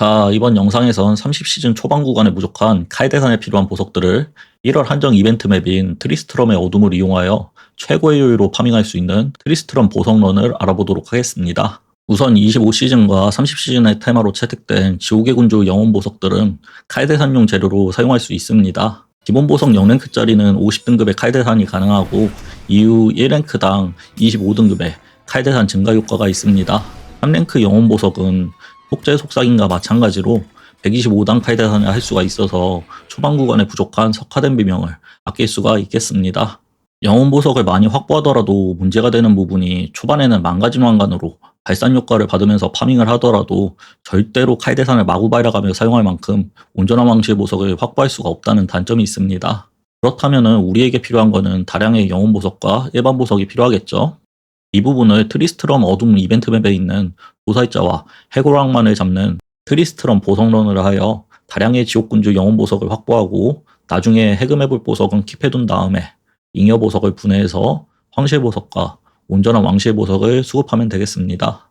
자, 이번 영상에선 30시즌 초반 구간에 부족한 카이데산에 필요한 보석들을 1월 한정 이벤트 맵인 트리스트럼의 어둠을 이용하여 최고의 효율로 파밍할 수 있는 트리스트럼 보석런을 알아보도록 하겠습니다. 우선 25시즌과 30시즌의 테마로 채택된 지옥의 군주 영혼 보석들은 카이데산용 재료로 사용할 수 있습니다. 기본 보석 0랭크짜리는 50등급의 카이데산이 가능하고 이후 1랭크당 25등급의 카이데산 증가 효과가 있습니다. 3랭크 영혼 보석은 속재 속삭임과 마찬가지로 125단 카이데산을 할 수가 있어서 초반 구간에 부족한 석화된 비명을 아낄 수가 있겠습니다. 영혼 보석을 많이 확보하더라도 문제가 되는 부분이 초반에는 망가진 왕관으로 발산 효과를 받으면서 파밍을 하더라도 절대로 카이데산을 마구 발약하며 사용할 만큼 온전한 왕실 보석을 확보할 수가 없다는 단점이 있습니다. 그렇다면 우리에게 필요한 것은 다량의 영혼 보석과 일반 보석이 필요하겠죠. 이 부분을 트리스트럼 어둠 이벤트 맵에 있는 도살자와 해골왕만을 잡는 트리스트럼 보석런을 하여 다량의 지옥군주 영혼 보석을 확보하고 나중에 해금해볼 보석은 킵해둔 다음에 잉여 보석을 분해해서 황실 보석과 온전한 왕실 보석을 수급하면 되겠습니다.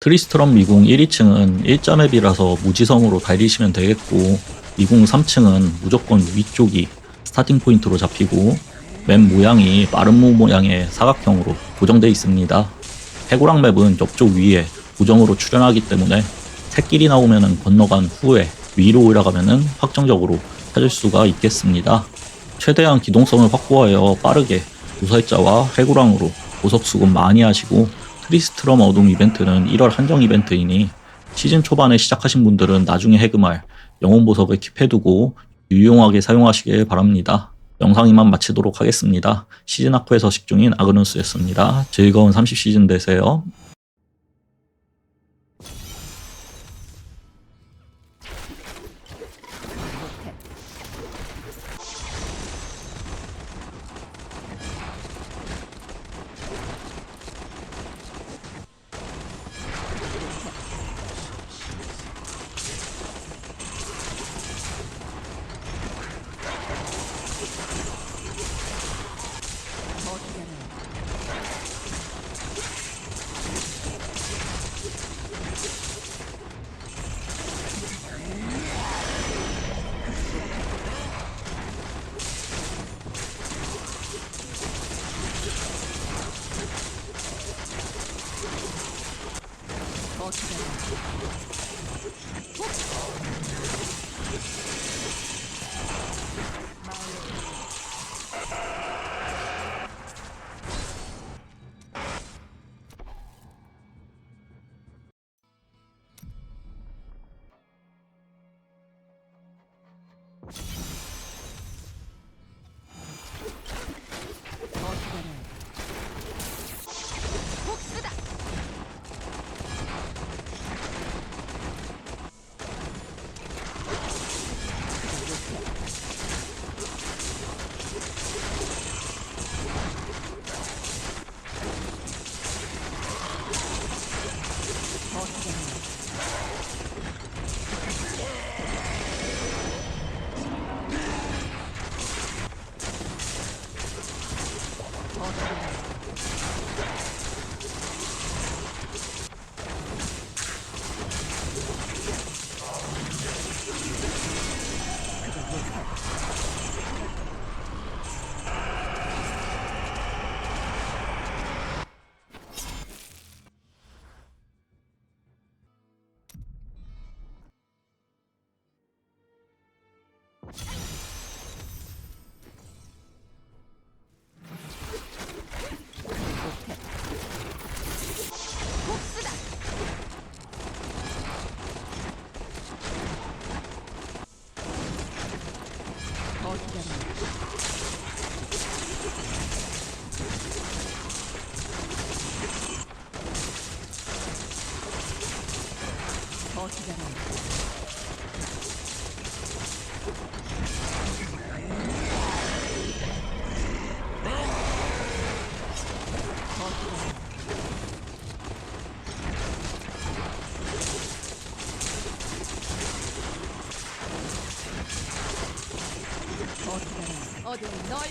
트리스트럼 미궁 1, 2층은 1자 맵이라서 무지성으로 달리시면 되겠고 미궁 3층은 무조건 위쪽이 스타팅 포인트로 잡히고 맵 모양이 마름모 모양의 사각형으로 고정되어 있습니다. 해고랑 맵은 옆쪽 위에 고정으로 출현하기 때문에 새끼리 나오면 건너간 후에 위로 올라가면 확정적으로 찾을 수가 있겠습니다. 최대한 기동성을 확보하여 빠르게 무살자와 해고랑으로 보석 수급 많이 하시고 트리스트럼 어둠 이벤트는 1월 한정 이벤트이니 시즌 초반에 시작하신 분들은 나중에 해금할 영혼 보석을 킵해두고 유용하게 사용하시길 바랍니다. 영상 이만 마치도록 하겠습니다. 시즌 아쿠의 서식 중인 아그누스였습니다. 즐거운 30시즌 되세요. 어 調子じゃないおでんない。